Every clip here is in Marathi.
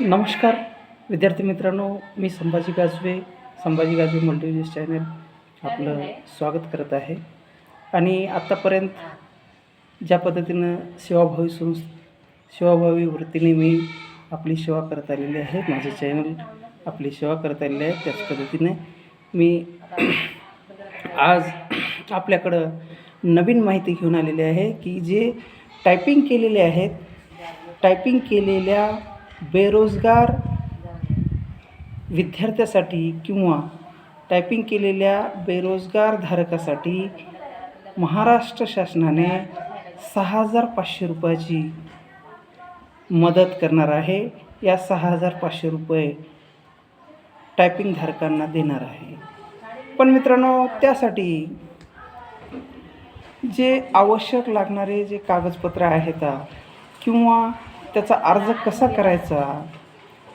नमस्कार विद्यार्थी मित्रांनो मी संभाजी गाजवे संभाजी गाजवे मल्टीव्हिजन चॅनल आपलं स्वागत करत आहे. आणि आत्तापर्यंत ज्या पद्धतीनं सेवाभावी संस सेवाभावी वृत्तीने मी आपली सेवा करत आलेली आहे माझे चॅनल आपली सेवा करत आलेली आहे त्याच पद्धतीने मी आज आपल्याकडं नवीन माहिती घेऊन आलेली आहे की जे टायपिंग केलेले आहेत टायपिंग केलेल्या बेरोजगार विद्यार्थ्यासाठी किंवा टायपिंग केलेल्या बेरोजगार धारकासाठी महाराष्ट्र शासनाने सहा हजार पाचशे रुपयाची मदत करणार आहे. या सहा हजार पाचशे रुपये टायपिंग धारकांना देणार आहे. पण मित्रांनो त्यासाठी जे आवश्यक लागणारे जे कागदपत्र आहेत किंवा त्याचा अर्ज कसा करायचा?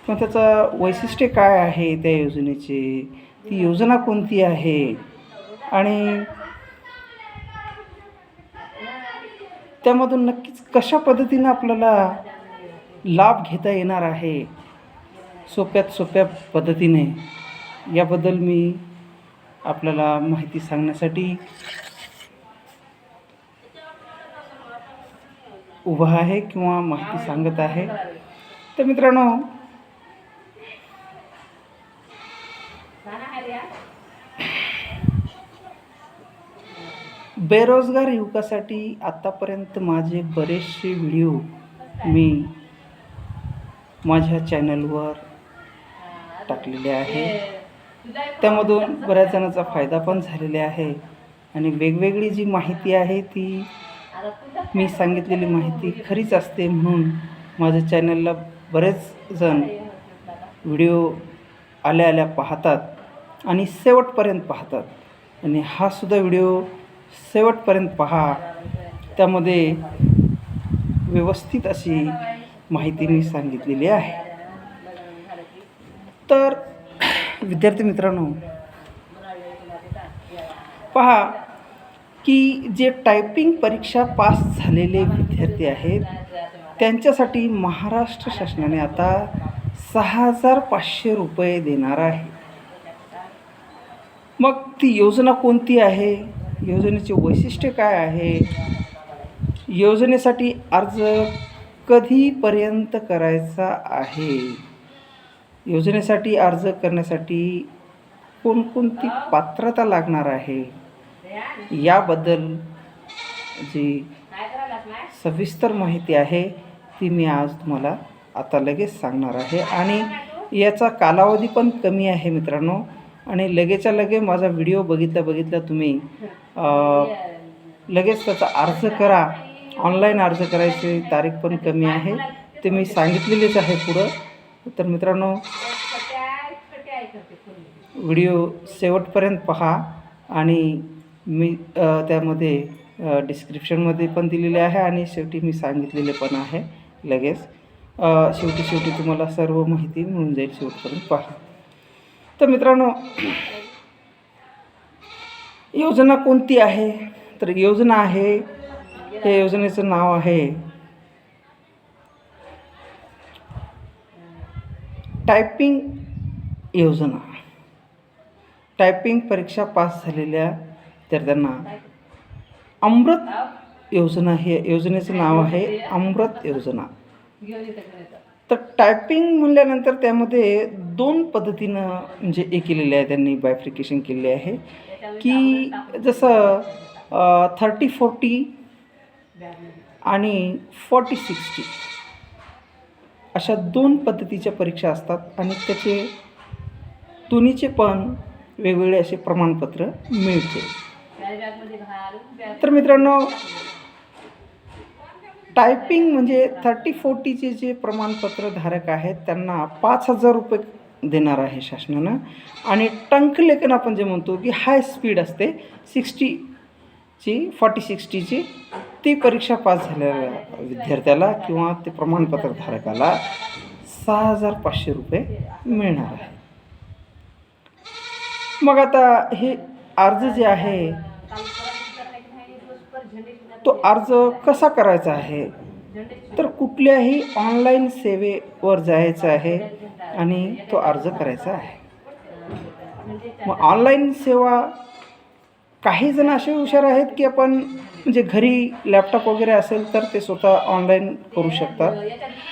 किंवा त्याचं वैशिष्ट्य काय आहे त्या योजनेचे? ती योजना कोणती आहे? आणि त्यामधून नक्कीच कशा पद्धतीनं आपल्याला लाभ घेता येणार आहे? सोप्यात सोप्या पद्धतीने. याबद्दल मी आपल्याला माहिती सांगण्यासाठी उभा आहे किंवा माहिती सांगत आहे. तर मित्रांनो बेरोजगार युवकासाठी आत्तापर्यंत माझे बरेचसे व्हिडिओ मी माझ्या चॅनलवर टाकलेले आहे. त्यामधून बऱ्याच जणांचा फायदा पण झालेला आहे. आणि वेगवेगळी जी माहिती आहे ती मी सांगितलेली माहिती खरीच असते म्हणून माझ्या चॅनलला बरेच जण व्हिडिओ आल्या आल्या पाहतात आणि शेवटपर्यंत पाहतात. आणि हा सुद्धा व्हिडिओ शेवटपर्यंत पहा. त्यामध्ये व्यवस्थित अशी माहिती मी सांगितलेली आहे. तर विद्यार्थी मित्रांनो पहा की जे टायपिंग परीक्षा पास झालेले विद्यार्थी आहेत त्यांच्यासाठी महाराष्ट्र शासनाने आता सहा हजार पाचशे रुपये देणार आहे. मग ती योजना कोणती आहे? योजनेचे वैशिष्ट्य काय आहे? योजनेसाठी अर्ज कधीपर्यंत करायचा आहे? योजनेसाठी अर्ज करण्यासाठी कोणकोणती पात्रता लागणार आहे? याबद्दल जी सविस्तर माहिती आहे ती मी आज तुम्हाला आता लगेच सांगणार आहे. आणि याचा कालावधी पण कमी आहे मित्रांनो. आणि लगेच्या लगे माझा व्हिडिओ बघितल्या बघितल्या तुम्ही लगेच त्याचा अर्ज करा. ऑनलाईन अर्ज करायची तारीख पण कमी आहे. ते मी सांगितलेलीच आहे पुढं. तर मित्रांनो व्हिडिओ शेवटपर्यंत पहा. आणि मी त्यामध्ये डिस्क्रिप्शनमध्ये पण दिलेले आहे आणि शेवटी मी सांगितलेले पण आहे लगेच. शेवटी शेवटी तुम्हाला सर्व माहिती मिळून जाईल शेवटपर्यंत पहा. तर मित्रांनो योजना कोणती आहे? तर योजना आहे या योजनेचं नाव आहे टायपिंग योजना. टायपिंग परीक्षा पास झालेल्या तर त्यांना अमृत योजना हे योजनेचं नाव आहे अमृत योजना. तर टायपिंग म्हणल्यानंतर त्यामध्ये दोन पद्धतीनं म्हणजे हे केलेले आहे त्यांनी बायफ्रिकेशन केलेले आहे. की जसं थर्टी फोर्टी आणि फॉर्टी सिक्स्टी अशा दोन पद्धतीच्या परीक्षा असतात आणि त्याचे दोन्हीचे पण वेगवेगळे असे प्रमाणपत्र मिळते. तर मित्रांनो टायपिंग म्हणजे थर्टी फोर्टीचे जे प्रमाणपत्र धारक आहेत त्यांना पाच हजार रुपये देणार आहे शासनानं. आणि टंकलेखन आपण जे म्हणतो की हाय स्पीड असते सिक्स्टीची फॉर्टी सिक्स्टीची ती परीक्षा पास झालेल्या विद्यार्थ्याला किंवा ते प्रमाणपत्र धारकाला सहा हजार पाचशे रुपये मिळणार आहे. मग आता हे अर्ज जे आहे तो अर्ज कसा करायचा आहे? तर कुठल्याही ऑनलाईन सेवेवर जायचं आहे आणि तो अर्ज करायचा आहे. मग ऑनलाईन सेवा काही जण असे हुशार आहेत की आपण म्हणजे घरी लॅपटॉप वगैरे असेल तर ते स्वतः ऑनलाईन करू शकतात.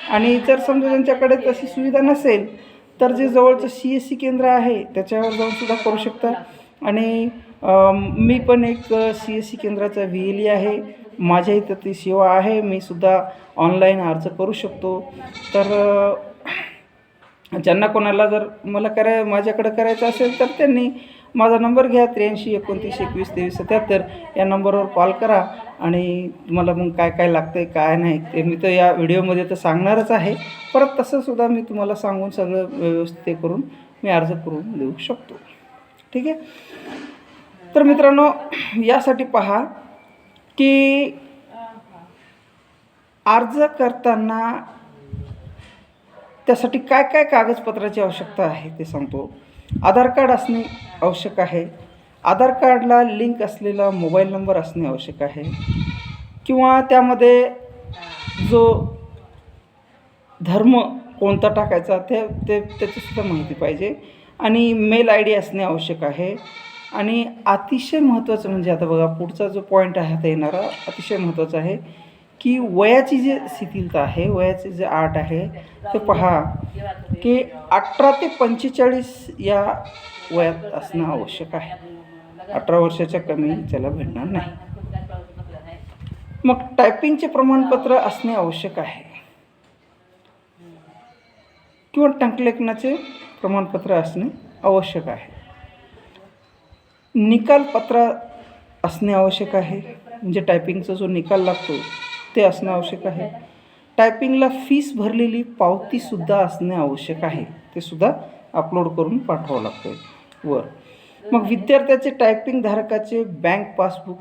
आणि जर समजा त्यांच्याकडे तशी सुविधा नसेल तर जे जवळचं सी एस सी केंद्र आहे त्याच्यावर जाऊन सुद्धा करू शकतात. आणि मी पण एक सी एस सी केंद्राचा व्ही एल ई आहे. माझ्या इथं ती सेवा आहे. मी सुद्धा ऑनलाईन अर्ज करू शकतो. तर ज्यांना कोणाला जर मला कराय माझ्याकडं करायचं असेल तर त्यांनी माझा नंबर घ्या त्र्याऐंशी एकोणतीस एकवीस तेवीस सत्याहत्तर या नंबरवर कॉल करा. आणि तुम्हाला मग काय काय लागतं आहे काय नाही ते मी तर या व्हिडिओमध्ये तर सांगणारच आहे. परत तसंसुद्धा मी तुम्हाला सांगून सगळं व्यवस्थित करून मी अर्ज करून देऊ शकतो. ठीक आहे? तर मित्रांनो यासाठी पहा की अर्ज करताना त्यासाठी काय काय कागदपत्राची आवश्यकता आहे ते सांगतो. आधार कार्ड असणे आवश्यक आहे. आधार कार्डला लिंक असलेला मोबाईल नंबर असणे आवश्यक आहे. किंवा त्यामध्ये जो धर्म कोणता टाकायचा ते ते त्याचीसुद्धा माहिती पाहिजे. आणि मेल आय डी असणे आवश्यक आहे. आणि अतिशय महत्त्वाचं म्हणजे आता बघा पुढचा जो पॉईंट आहे आता येणारा अतिशय महत्त्वाचा आहे की वयाची जी शिथिलता आहे वयाचे जे आठ आहे ते पहा की अठरा ते पंचेचाळीस या वयात असणं आवश्यक आहे. अठरा वर्षाच्या कमी त्याला भेटणार नाही. मग टायपिंगचे प्रमाणपत्र असणे आवश्यक आहे. किंवा टंकलेखनाचे प्रमाणपत्र असणे आवश्यक आहे. निकालपत्र असणे आवश्यक आहे. म्हणजे टायपिंगचा जो निकाल लागतो ते असणं आवश्यक आहे. टायपिंगला फीस भरलेली पावतीसुद्धा असणे आवश्यक आहे. ते सुद्धा अपलोड करून पाठवावं लागतं वर. मग विद्यार्थ्याचे टायपिंग धारकाचे बँक पासबुक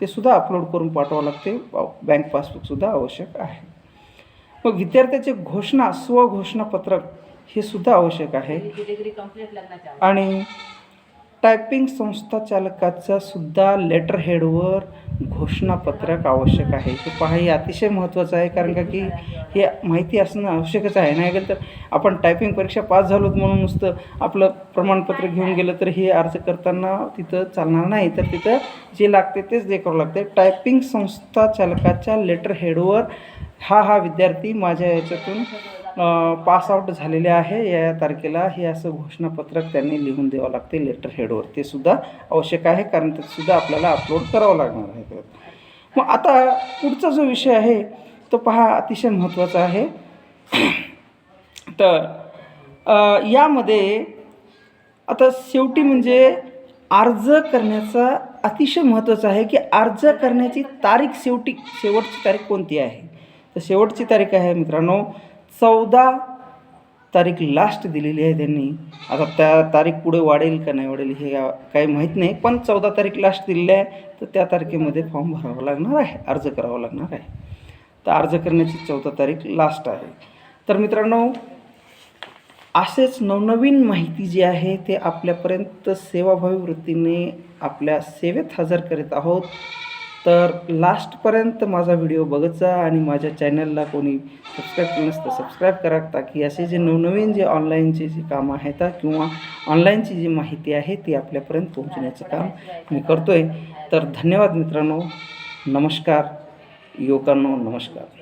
ते सुद्धा अपलोड करून पाठवावं लागते बँक पासबुकसुद्धा आवश्यक आहे. मग विद्यार्थ्याचे घोषणा स्वघोषणापत्रक हे सुद्धा आवश्यक आहे. आणि टायपिंग संस्था चालकाचा सुद्धा लेटर हेडवर घोषणापत्रक आवश्यक आहे. हे पहा हे अतिशय महत्त्वाचं आहे कारण का की हे माहिती असणं आवश्यकच आहे. नाही गेलं तर आपण टायपिंग परीक्षा पास झालोत म्हणून नुसतं आपलं प्रमाणपत्र घेऊन गेलं तर हे अर्ज करताना तिथं चालणार नाही. तर तिथं जे लागते तेच जे करावं लागते. टायपिंग संस्था चालकाच्या लेटर हेडवर हा हा विद्यार्थी माझ्या याच्यातून पास आउट झालेले आहे. या तारखेला हे असं घोषणापत्रक त्यांनी लिहून द्यावं लागते लेटर हेडवर ते सुद्धा आवश्यक आहे कारण ते सुद्धा आपल्याला अपलोड करावं लागणार आहे. मग आता पुढचा जो विषय आहे तो पहा अतिशय महत्त्वाचा आहे. तर यामध्ये आता शेवटी म्हणजे अर्ज करण्याचा अतिशय महत्त्वाचं आहे की अर्ज करण्याची तारीख शेवटी शेवटची तारीख कोणती आहे? तर शेवटची तारीख आहे मित्रांनो चौदा तारीख लास्ट दिलेली आहे त्यांनी. आता त्या तारीख पुढे वाढेल का नाही वाढेल हे काही माहीत नाही पण चौदा तारीख लास्ट दिलेली आहे तर त्या तारखेमध्ये फॉर्म भरावा लागणार आहे अर्ज करावा लागणार आहे. तर अर्ज करण्याची चौदा तारीख लास्ट आहे. तर मित्रांनो असेच नवनवीन माहिती जी आहे ते आपल्यापर्यंत सेवाभावी वृत्तीने आपल्या सेवेत हजर करीत आहोत. तर लास्टपर्यंत माझा व्हिडिओ बघत जा आणि माझ्या चॅनलला कोणी सबस्क्राईब केलं नसतं सबस्क्राईब करा. ताकी असे जे नवनवीन जे ऑनलाईनचे जे कामं आहेत किंवा ऑनलाईनची जी माहिती आहे ती आपल्यापर्यंत पोहोचण्याचं काम मी करतो आहे तर धन्यवाद मित्रांनो. नमस्कार. युवकांनो नमस्कार.